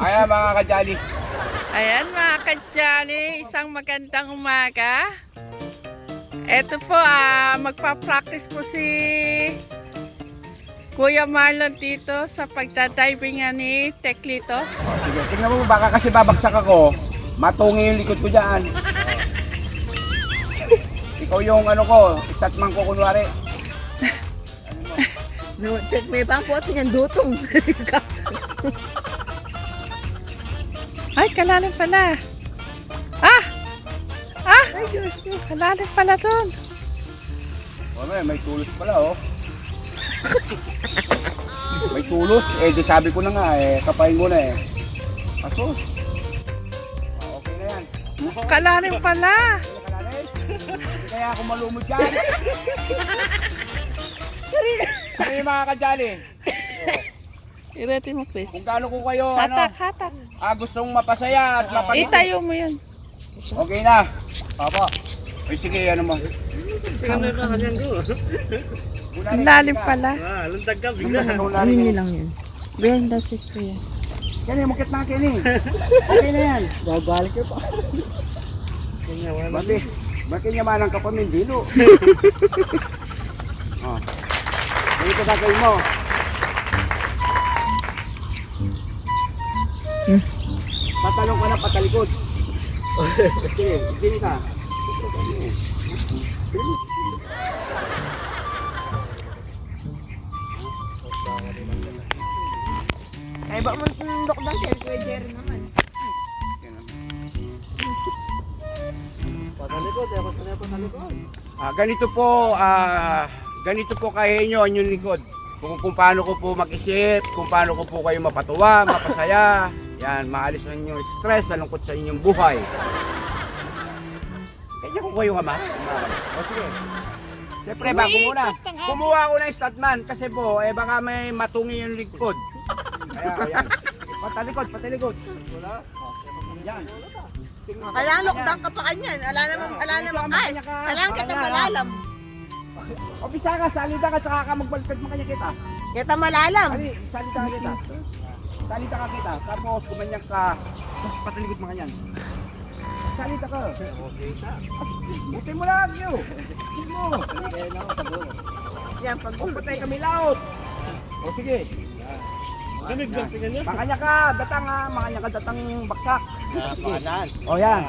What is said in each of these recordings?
Ayan mga kajali. Ayan mga kadyali, isang magandang umaga. Ito po, ah, magpa-practice po si Kuya Marlon dito sa pagdadiving nga ni Teklito. O, sige, tingnan mo baka kasi babagsak ako. Matungi yung likod ko dyan. Ikaw yung ano ko, statman ko kunwari. No, check may bang po yung dutong. Ay, kalalim pala. Ah! Ah! Ay, Diyos ko. Kalalim pala doon. O, may, may tulos pala oh. may tulos. Eh, di sabi ko na nga eh, kapain mo na eh. Aso. O, okay na yan. Kalalim pala. Kaya kalalim. Kaya ako malumod dyan. Ano yung mga kajali? I-ready mo, please. Kung gaano ko kayo, ano, Hatak, hatak. ah, gustong mapasaya at mapagiging. Itayo mo yun. Okay na. Papa. Ay sige, ano mo. Ang lalim pala. Ano nyo lang yun? Behind the seat ko yan. Yan eh, mukit na akin eh. Okay na yan. Gagalik ko pa. Bakit? Bakit nyamanan ka pa, Mindilo? oh. Ganito gagawin mo. Hmm. Tatalong ka na patalikod. Sige, sige ka. Ay, ba mo tundok ng kay Kuya Jerry naman. Ah, ganito po, ah, ganito po kaya inyo ang inyong likod. Kung, kung paano ko po mag-isip, kung paano ko po kayo mapatuwa, mapasaya. Yan, maalis ang inyong stress, alungkot sa inyong buhay. Kaya ko kayo ama. O sige. Siyempre, bago muna. Kumuha ako ng statman kasi po, eh baka may matungi yung likod. Kaya, ayan. Patalikod, patalikod. Wala. Yan. Kailangan lockdown ka pa kanyan. Ala naman, ala naman. Ay, kailangan kita malalam. O bisa ka, salita ka, saka ka magbaliktad mo kanya kita. Kita malalam. Ali, salita ka kita. Salita ka kita. Tapos kumanyak ka. Tapos patalikod mo kanyan. Salita ka. Buti mo lang yun. Buti mo. Yan, pag patay kami laot. O sige. Makanya ka, datang ha. Makanya ka, datang baksak. Sige. O yan.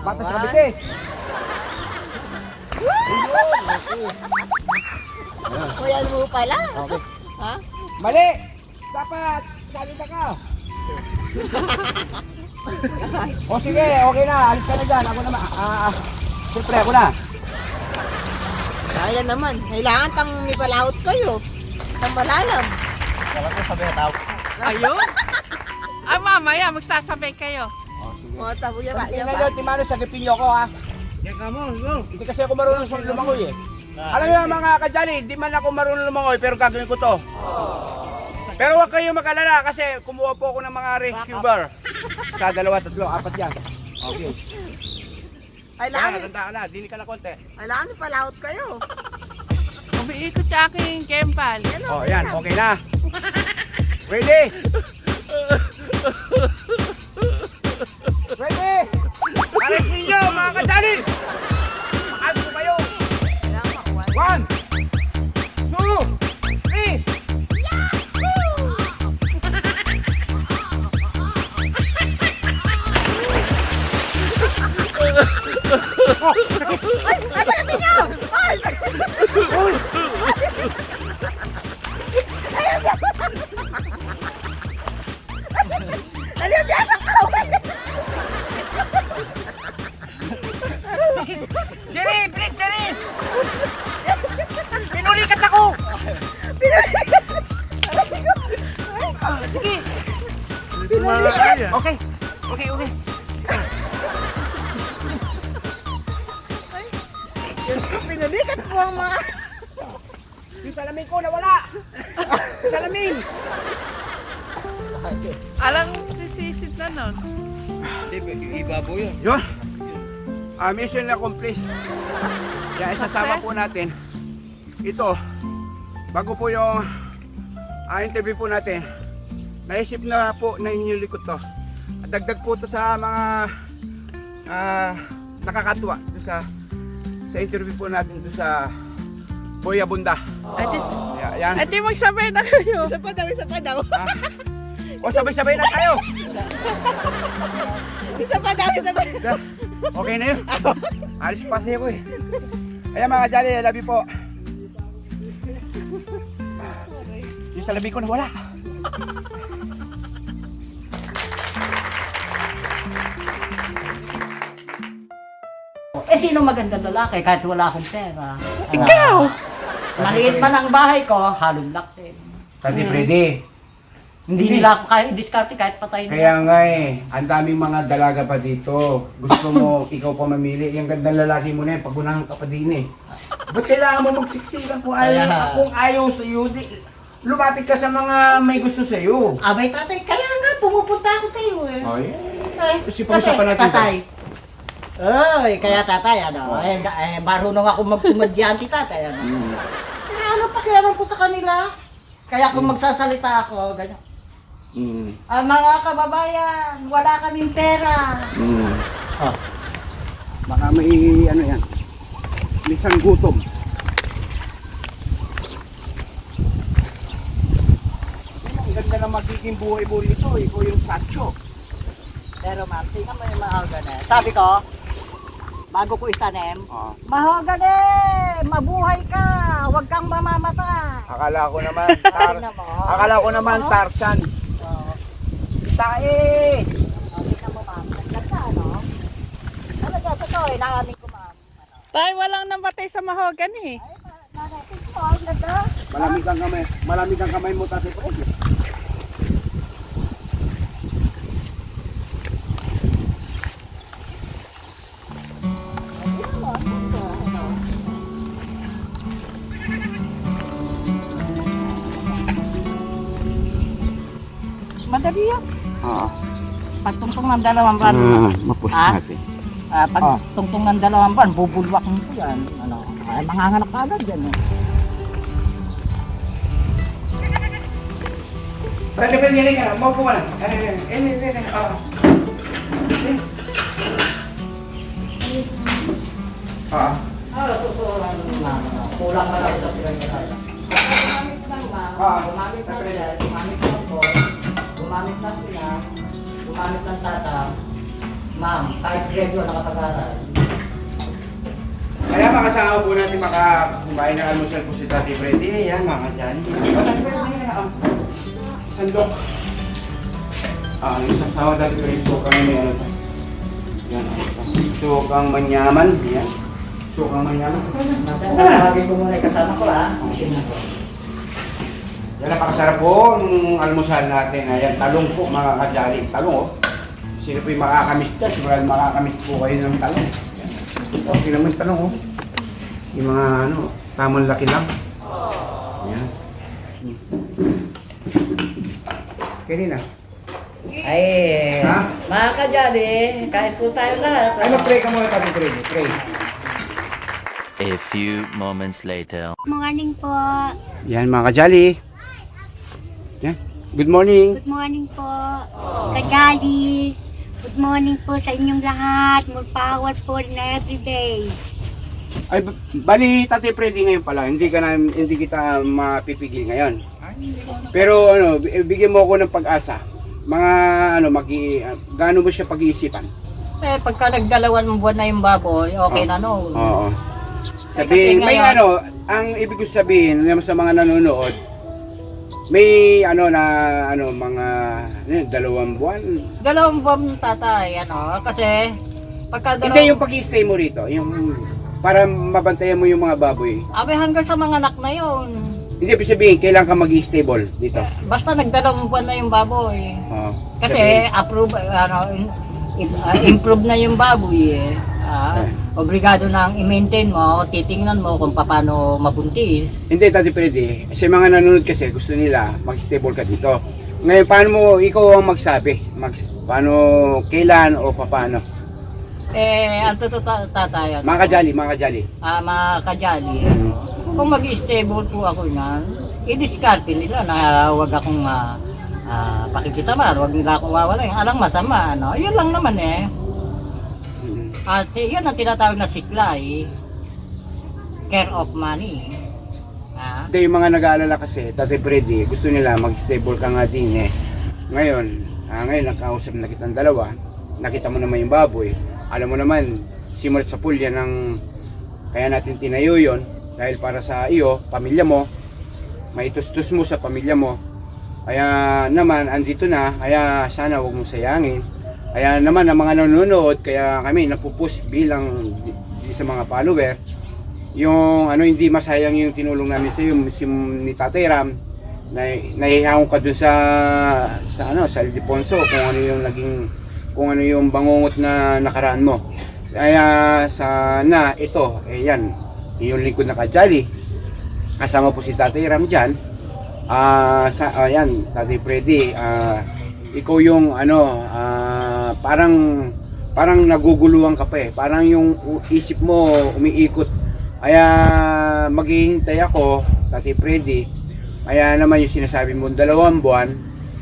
Bata sa kabite. Kuya mo pala. Okay. Ha? Mali! Dapat, salita ka. o sige, okay na. Alis ka na dyan. Ako naman. Ah, ah. Siyempre, ako na. Kaya naman. Kailangan tang nipalaot kayo. Tang malalam. Ayun. Ah, mamaya, magsasabay kayo. O, sige. Mga tabo yan ba? Yan Tingnan ba? nyo, Timano, sagipin nyo ako ha. Hindi kasi ako marunong sa lumangoy eh. Alam nyo mga kajali, hindi man ako marunong lumangoy pero gagawin ko to. Pero huwag kayo makalala kasi kumuha po ako ng mga rescue bar. Sa dalawa, tatlo, apat yan. Okay. Kailangan, Kaya, tanda ka na, dini ka na konti. kailangan nipalaot kayo. Umiikot sa aking kempal. Yan Oh, yan, okay na. Ready? Ready? sige! Okay, okay, okay. Pinulikat po ang mga... Yung salamin ko nawala! Salamin! Alang sisisid na nun. Yun. Ah, mission accomplished. Kaya isasama po natin. Ito, bago po yung ah, interview po natin, naisip na po na inyong likod to. At dagdag po to sa mga ah, nakakatuwa ito sa sa interview po natin ito sa Boya Bunda. Ate, Ya- Yan. ate magsabay na kayo. Isa pa daw, isa pa daw. Ah. O sabay-sabay na tayo. Isa pa daw, isa pa. Yeah. Okay na yun. Alis pa siya ko eh. Ayan mga jali, labi po. Yung sa labi ko na wala. Eh, sino magandang lalaki kahit wala akong pera? Ikaw! Ah, maliit man ang bahay ko, halong laktin. Tati Freddy, Hindi nila ako kaya i-discarte kahit patay na. kaya nga eh, ang daming mga dalaga pa dito. Gusto mo, ikaw pa mamili. Yung gandang lalaki mo na yan, pagunahan ka pa din eh. Ba't kailangan mo magsiksikan kung ayaw, Kaya- kung ayaw sa'yo? Di, lumapit ka sa mga may gusto sa'yo. Abay, tatay, kaya nga pumupunta ako sa iyo eh. Oh, Eh, Kasi pag-usapan natin tatay. Ay, kaya tatay, ano, eh, eh, marunong ako magkumadyanti tatay, ano. Mm. Eh, ano pakialam ko sa kanila? Kaya kung magsasalita ako, ganyan. Mm. Ah, mga kababayan, wala kaming pera. Mm. Ah. Baka may ano yan. Minsan gutom. Ganda na magiging buhay-buhay ito. Ikaw yung sacho. Pero ma'am, tingnan mo yung mahogany. Sabi ko, bago ko itanim, Ah. mahogany! Mabuhay ka! Huwag kang mamamata! Akala ko naman, tar mo. akala ko naman Tarzan. Oo. Tae! Oh, tingnan mo ma'am. Nagkanta, ano? Talaga, totoo, eh, naamin ko ma'am. Tay, walang namatay sa mahogany eh. Nanatin ko, ang ganda. Malamig ang kamay. Malamig ang kamay mo, Tate Fred. Pagtungtong ng dalawang buwan, mapus Ah? natin. ah, pag tungtong ng dalawang buwan, bubulwak mo po yan. Ano, ay, manganganak ka agad yan. Eh. Tate Fred, yan ka. Maupo ka na. Ay, ay, ay, ay, ay, ay, ah. Ah. Ah, lang ma'am. Kulang na lang sa pinag-aralan. Gumamit lang. Ah. Gumamit lang sila. Gumamit lang po. Gumamit lang sila. Gumamit lang tata. Ma'am, kahit grade 1 nakapag-aral. Kaya makasama po natin makakumain ng almusal po si Tati Freddy. Yan, mga dyan. Ah. Sandok. Ah, ang isang sawa Tati Freddy. Sukang may ano to. Yan, ah. Sukang manyaman. Yan. Sukang manyaman. Tawagin ko muna yung kasama ko ha. Tingnan ko. Yan, napakasarap po ng almusal natin. Ayan, talong po mga kajali. Talong, oh. Sino po yung makakamiss dyan? Sigurado makakamiss po kayo ng talong. Yan. Okay naman talong, oh. Yung mga ano, tamang laki lang. Yan. Kanina. Ay, Ha? mga kadyali, kahit po tayo lahat. Ay, mag-pray ka muna, Tati Freddy. Pray. A few moments later. Morning po. Yan, mga kajali. Yan. Good morning. Good morning po. Kajali. Good morning po sa inyong lahat. More power po na everyday. Ay, b- bali, Tati Freddy ngayon pala. Hindi ka na, hindi kita mapipigil ngayon. Pero ano, bi- bigyan mo ako ng pag-asa. Mga ano, magi gaano mo siya pag-iisipan? Eh, pagka nagdalawan buwan na yung baboy, okay na no. Oo. Sabihin, may ngayon- ano, ang ibig ko sabihin naman sa mga nanonood, may ano na ano mga ano, yun, dalawang buwan. Dalawang buwan tatay, ano, kasi pagka dalawang... Hindi yung pag-stay mo rito, yung para mabantayan mo yung mga baboy. Abe hanggang sa mga anak na yun. Hindi ibig sabihin kailan ka mag-stable dito. Basta nagdalawang buwan na yung baboy. Oo. Kasi approve, ano, ah, improve na yung baboy eh. Ah, obligado nang i-maintain mo, titingnan mo kung paano mabuntis. Hindi, Tati Freddy. Kasi mga nanonood kasi gusto nila mag-stable ka dito. Ngayon, paano mo, ikaw ang magsabi? Mag, paano, kailan o paano? Eh, ang totoo ta- tatay, ano, Mga kajali, mga kajali. ah, mga kajali, kung mag-stable po ako niyan, i-discarte nila na huwag akong ah, ah, pakikisama, huwag nila akong wawala alang masama, ano, yun lang naman eh. At eh, yun ang tinatawag na siklay, care of money. Ah, Ito yung mga nag-aalala kasi, Tate Freddy, gusto nila mag-stable ka nga din eh. Ngayon, ah, ngayon nakausap na kitang dalawa, nakita mo naman yung baboy. Alam mo naman, simulat sa pulya ng kaya natin tinayo yon dahil para sa iyo, pamilya mo, maitustos mo sa pamilya mo. Kaya naman, andito na, kaya sana huwag mong sayangin. Kaya naman, ang mga nanonood, kaya kami napupush bilang di, sa mga follower, yung ano hindi masayang yung tinulong namin sa iyo si ni Tatay Ram. Na nahihaong ka dun sa sa ano sa Ildefonso kung ano yung naging kung ano yung bangungot na nakaraan mo. Kaya sana ito eh yan yung lingkod na kajali kasama po si Tatay Ram dyan. Ah sa ayan Tatay Freddy ah ikaw yung ano parang parang naguguluhan ka pa eh parang yung isip mo umiikot kaya maghihintay ako, Tati Freddy. Kaya naman yung sinasabi mo, dalawang buwan,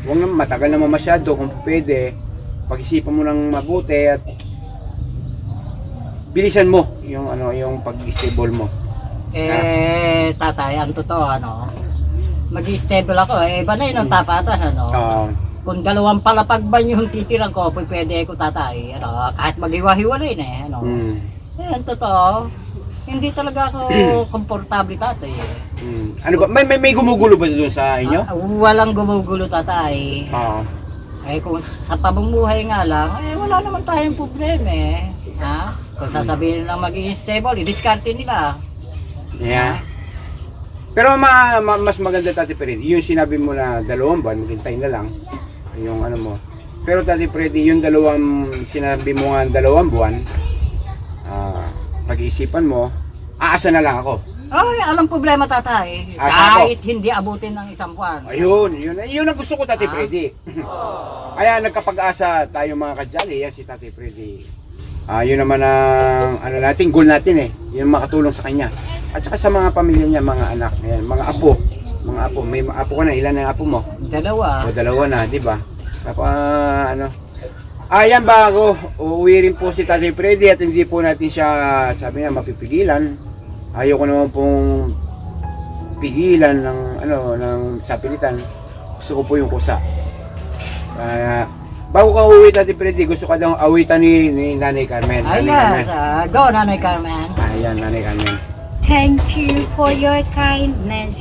huwag naman matagal naman masyado kung pwede. Pag-isipan mo ng mabuti at bilisan mo yung ano yung pag-stable mo. eh, tatay, ang totoo, ano, mag-stable ako, eh, iba na yun ang tapatan, ano. Kung dalawang palapag ba yung titirang ko, pwede pwede ko tatay, ano, kahit maghiwa-hiwalay na, eh, ano. mm, Eh, ang totoo, hindi talaga ako komportable tatay, eh. mm. Ano ba may, may may gumugulo ba doon sa inyo? Ah, walang gumugulo tatay. Ah, Eh kung sa pamumuhay nga lang, eh wala naman tayong problema eh. Ha? Kung sasabihin lang magiging stable, i-discarte nila. yeah. Pero ma, ma- mas maganda Tati Freddy, yung sinabi mo na dalawang buwan, maghintay na lang. Yung ano mo. Pero Tati Freddy, yung dalawang sinabi mo nga dalawang buwan, ah, pag-iisipan mo, aasa na lang ako. Ay, alam problema tatay. Asa Kahit hindi abutin ng isang buwan. Ayun, yun, yun ang gusto ko Tati Ah. Freddy. Kaya nagkapag-asa tayo mga kajali, yan si Tati Freddy. Ah, yun naman ang ano natin, goal natin eh. Yun ang makatulong sa kanya. At saka sa mga pamilya niya, mga anak, ayan, mga apo. Mga apo, may mga apo ka na, ilan na apo mo? Dalawa. O dalawa na, di ba? Tapos ah, ano. Ayan bago, uuwi rin po si Tatay Freddy at hindi po natin siya, sabi niya, mapipigilan. Ayoko naman pong pigilan ng ano ng sapilitan. Gusto ko po yung kusa. Kaya bago ka uwi Tatay Freddy, gusto ka daw awitan ni, ni Nanay Carmen. Ay, Nanay yes. ah, go, Nanay Carmen. Ayan, Nanay Carmen. Thank you for your kindness.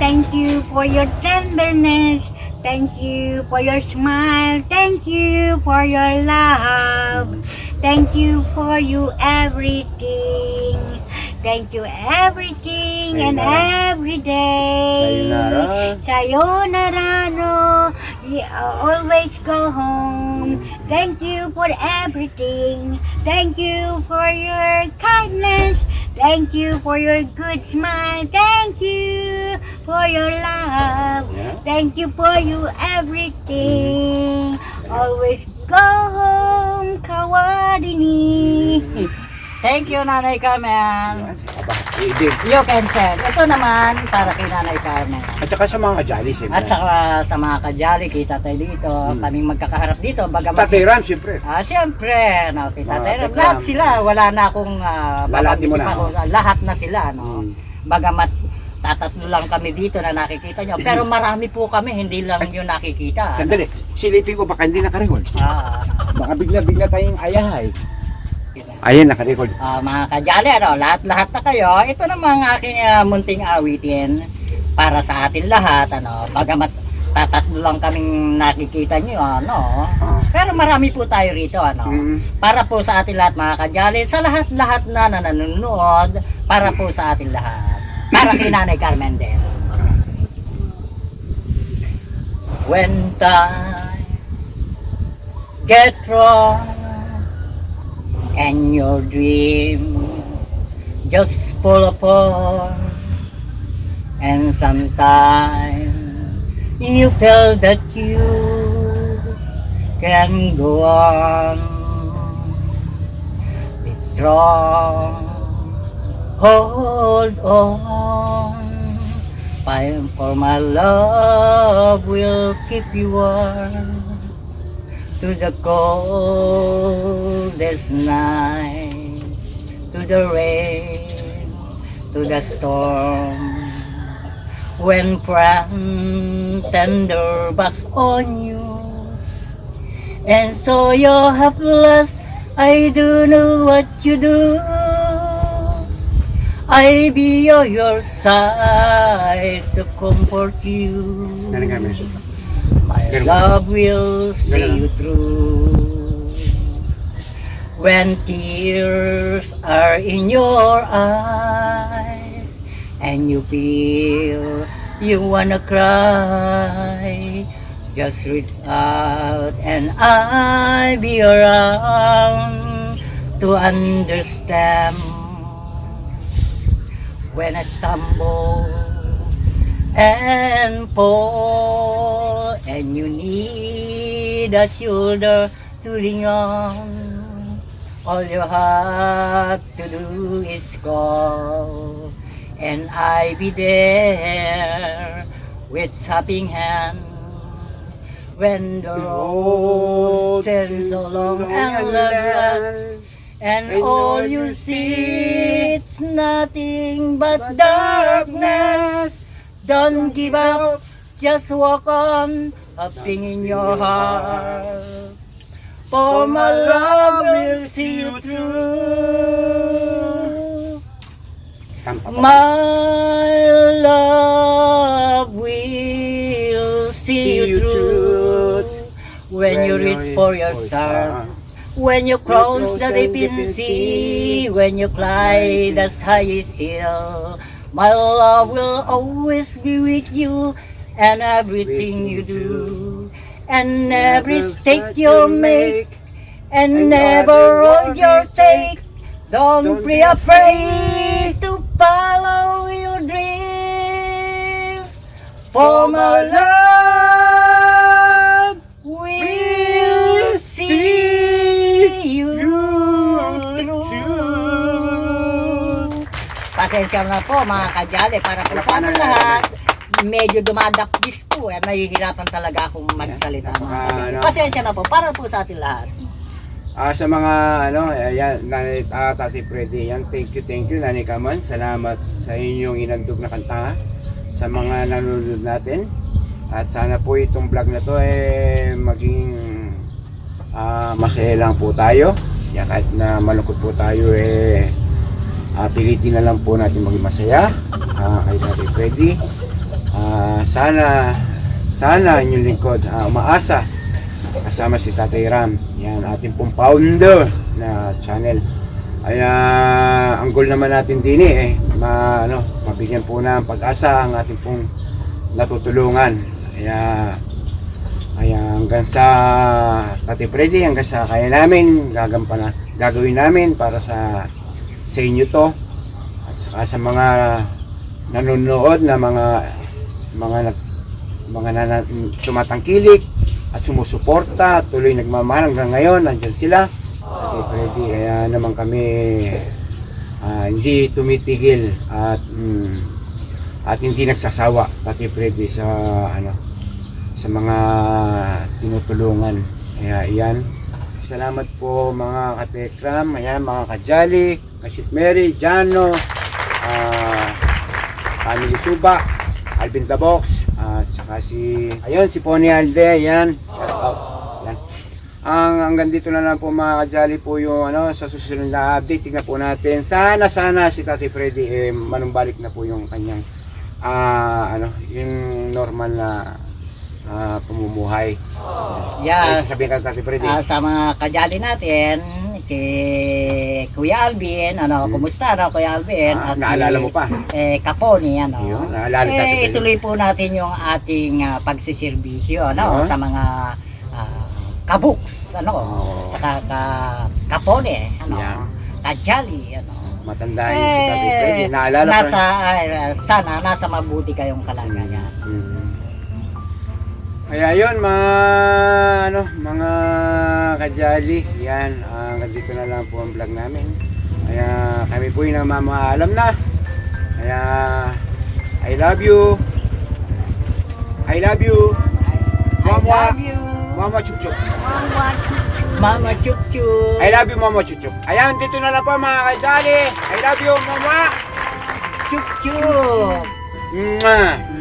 Thank you for your tenderness. Thank you for your smile. Thank you for your love. Thank you for you everything. Thank you everything and Sayonara. every day. Sayonara. Sayonara no. We always go home. Mm. Thank you for everything. Thank you for your kindness. Thank you for your good smile. Thank you for your love. Yeah. Thank you for you everything. Always go home, Kawadini. Thank you, Nanay Carmen. Hindi. You can send. Ito naman para kay Nanay Carmen. At saka sa mga kajali, siyempre. At saka sa mga kajali, kita tayo dito, Hmm. kaming magkakaharap dito, bagamat Tatay Ram, siyempre. Ah, siyempre, no, kita Mga tayo. Lahat sila, wala na akong uh, mo na. Lahat na sila, no. Mm. Bagamat tatatlo lang kami dito na nakikita nyo. Pero marami po kami, hindi lang yung nakikita. Sandali, silipin ko baka hindi nakarecord. Ah, Baka bigla-bigla tayong ayahay. Ayan, nakarecord. ah, mga kajali, ano, lahat-lahat na kayo. Ito namang aking ah, munting awitin para sa atin lahat, ano. Bagamat tatatlo lang kaming nakikita nyo, ano. Ah. Pero marami po tayo rito, ano. Mm. para po sa atin lahat mga kajali, sa lahat-lahat na na nanonood, para po sa atin lahat. Para kay Nanay Carmen. When time get wrong and your dream just fall apart and sometimes you feel that you can go on. It's strong. Hold on. Fire for my love will keep you warm to the coldest night, to the rain, to the storm. When friend tender backs on you, and so you're helpless, I don't know what you do. I be on your side to comfort you. My love will see you through. When tears are in your eyes and you feel you wanna cry, just reach out and I'll be around to understand when I stumble and fall and you need a shoulder to lean on. All you have to do is call and I'll be there with slapping hand when the road seems so long and endless and all you see it's nothing but darkness. Don't give up, just walk on, a thing in your heart. For my love will see you through. My love will see you through. When you reach for your star. When you cross the deep sea, when you climb the highest hill, my love will always be with you and everything you do, and every step you make, and never road you take. Don't be afraid to follow your dream, for my love Pasensya na po mga kajali para po sa ating lahat. Medyo dumadakbis po eh. Nahihirapan talaga akong magsalita. mga Napaka, kajali. ano. Pasensya na po para po sa ating lahat. Ah, sa mga ano, ayan, nanay, ah, Tati Freddy, yan, thank you, thank you, Nanay Kaman. Salamat sa inyong inandog na kanta sa mga nanonood natin. At sana po itong vlog na to eh maging ah, masaya lang po tayo. Ya, kahit na malungkot po tayo eh ah, pilitin na lang po natin maging masaya ah, kay Tati Freddy. Ah, sana sana inyong lingkod ah, umaasa kasama si Tatay Ram. Yan, ating pong founder na channel. Ay, ah, ang goal naman natin din eh, ma, ano, mabigyan po ng pag-asa ang ating pong natutulungan. Kaya, kaya hanggang sa Tatay Freddy, hanggang sa kaya namin, gagampanan, gagawin namin para sa sa inyo to. At saka sa mga nanonood na mga mga mga nana, tumatangkilik at sumusuporta, tuloy nagmamahal hanggang ngayon, nandyan sila. At Freddy, kaya naman kami ah, hindi tumitigil at mm, at hindi nagsasawa Tati Freddy sa ano sa mga tinutulungan. Kaya iyan. Salamat po mga katekram, ayan mga kajali, Kasit Mary, Jano, ah, Family Suba, Alvin the Box, at saka si, ayun, si Pony Alde, yan. Shout out. Yan. Ang hanggang dito na lang po mga kajali po yung ano, sa susunod na update. Tingnan po natin. Sana, sana si Tati Freddy eh, manumbalik na po yung kanyang ah, ano, yung normal na ah, pamumuhay. Yeah. Ay, sasabihin ka Tati Freddy. Ah, sa mga kajali natin, kay Kuya Alvin, ano, kumusta na Kuya Alvin? Ah, At naalala kay, mo pa. Eh, Kaponi, ano. Yun, naalala ni Tati eh, ituloy po natin yung ating ah, pagsiservisyo, ano, Yun. sa mga ah, kabuks, ano, Oo. saka ka, Kapone, ano, Yan. kajali, ano. Matanda yun si Tati Freddy. Naalala Eh, nasa, pa. ay, sana, nasa mabuti kayong kalagayan. Mm. Kaya yun, mga, ano, mga kajali, yan, ah, hanggang dito na lang po ang vlog namin. Kaya kami po yung namamaalam na. Kaya, I love you. I love you. I Mama. love you. Mama Chup. Mama Chup Chup. I love you, Mama Chup. Ayan, dito na lang po mga kajali. I love you, Mama. Chup. Mwah.